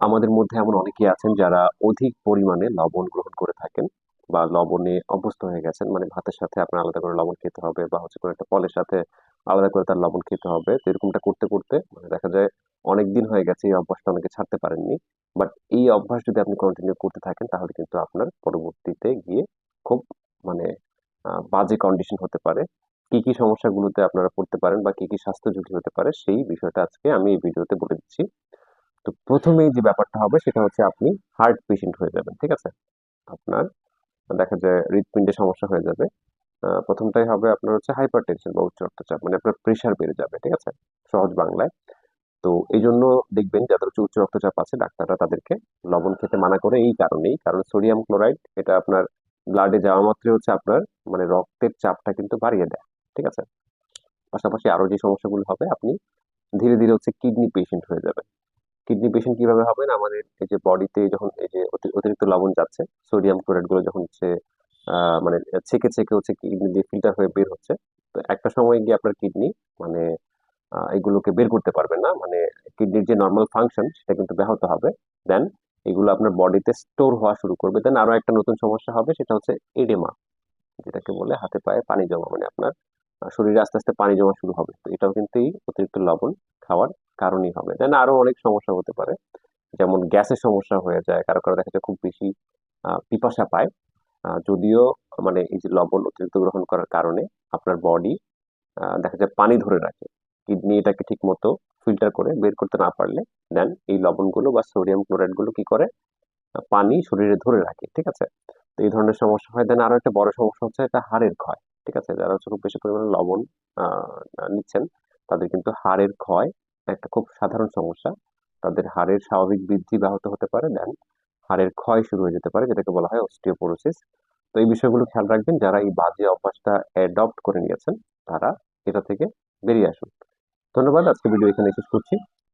আমাদের মধ্যে এমন অনেকেই আছেন যারা অধিক পরিমাণে লবণ গ্রহণ করে থাকেন বা লবণে অভ্যস্ত হয়ে গেছেন মানে ভাতের সাথে আপনার আলাদা করে লবণ খেতে হবে বা হচ্ছে কোনো একটা ফলের সাথে আলাদা করে তার লবণ খেতে হবে। তো এরকমটা করতে করতে মানে দেখা যায় অনেক দিন হয়ে গেছে এই অভ্যাসটা অনেকে ছাড়তে পারেননি। বাট এই অভ্যাস যদি আপনি কন্টিনিউ করতে থাকেন, তাহলে কিন্তু আপনার পরবর্তীতে গিয়ে খুব মানে বাজে কন্ডিশন হতে পারে। কি কি সমস্যাগুলোতে আপনারা পড়তে পারেন বা কি কি স্বাস্থ্য ঝুঁকি হতে পারে, সেই বিষয়টা আজকে আমি এই ভিডিওতে বলে দিচ্ছি। প্রথমেই যে ব্যাপারটা হবে সেটা হচ্ছে আপনি হার্ট পেশেন্ট হয়ে যাবেন, ঠিক আছে? আপনার দেখা যায় হৃৎপিণ্ডে সমস্যা হয়ে যাবে। প্রথমটাই হবে আপনার হচ্ছে হাইপার টেনশন বা উচ্চ রক্তচাপ মানে আপনার প্রেশার বেড়ে যাবে, ঠিক আছে? সহজ বাংলায়। তো এই জন্য দেখবেন যাদের হচ্ছে উচ্চ রক্তচাপ আছে, ডাক্তাররা তাদেরকে লবণ খেতে মানা করে এই কারণেই, কারণ সোডিয়াম ক্লোরাইড এটা আপনার ব্লাডে যাওয়া মাত্রই হচ্ছে আপনার মানে রক্তের চাপটা কিন্তু বাড়িয়ে দেয়, ঠিক আছে? পাশাপাশি আরও যে সমস্যাগুলো হবে, আপনি ধীরে ধীরে হচ্ছে কিডনি পেশেন্ট হয়ে যাবেন। কিডনি পেশেন্ট কীভাবে হবে না? আমাদের এই যে বডিতে যখন এই যে অতিরিক্ত লবণ যাচ্ছে সোডিয়াম ক্লোরাইডগুলো যখন হচ্ছে মানে ছেকে ছেকে হচ্ছে কিডনি দিয়ে ফিল্টার হয়ে বের হচ্ছে, তো একটা সময় গিয়ে আপনার কিডনি মানে এগুলোকে বের করতে পারবে না। মানে কিডনির যে নর্মাল ফাংশন সেটা কিন্তু ব্যাহত হবে। দেন এগুলো আপনার বডিতে স্টোর হওয়া শুরু করবে। দেন আরও একটা নতুন সমস্যা হবে, সেটা হচ্ছে এডেমা যেটাকে বলে হাতে পায়ে পানি জমা। মানে আপনার শরীরে আস্তে আস্তে পানি জমা শুরু হবে। তো এটাও কিন্তু এই অতিরিক্ত লবণ খাওয়ার কারণেই হবে। দেন আরও অনেক সমস্যা হতে পারে। যেমন গ্যাসের সমস্যা হয়ে যায়, কারও কারও দেখা যায় খুব বেশি পিপাসা পায়। যদিও মানে এই যে লবণ অতিরিক্ত গ্রহণ করার কারণে আপনার বডি দেখা যায় পানি ধরে রাখে। কিডনি এটাকে ঠিক মতো ফিল্টার করে বের করতে না পারলে দেন এই লবণগুলো বা সোডিয়াম ক্লোরাইডগুলো কি করে? পানি শরীরে ধরে রাখে, ঠিক আছে? তো এই ধরনের সমস্যা হয়। দেন আরও একটা বড় সমস্যা হচ্ছে এটা হাড়ের ক্ষয়, ঠিক আছে? যারা হচ্ছে খুব বেশি পরিমাণে লবণ নিচ্ছেন, তাদের কিন্তু হাড়ের ক্ষয় একটা খুব সাধারণ সমস্যা। তাদের হাড়ের স্বাভাবিক বৃদ্ধি ব্যাহত হতে পারে দেন হাড়ের ক্ষয় শুরু হয়ে যেতে পারে, যেটাকে বলা হয় অস্টিওপোরোসিস তো এই বিষয়গুলো খেয়াল রাখবেন, যারা এই বাজে অভ্যাসটা অ্যাডপ্ট করে নিয়েছেন, তারা এটা থেকে বেরিয়ে আসুন। ধন্যবাদ আজকে ভিডিও এখানে শেষ করছি।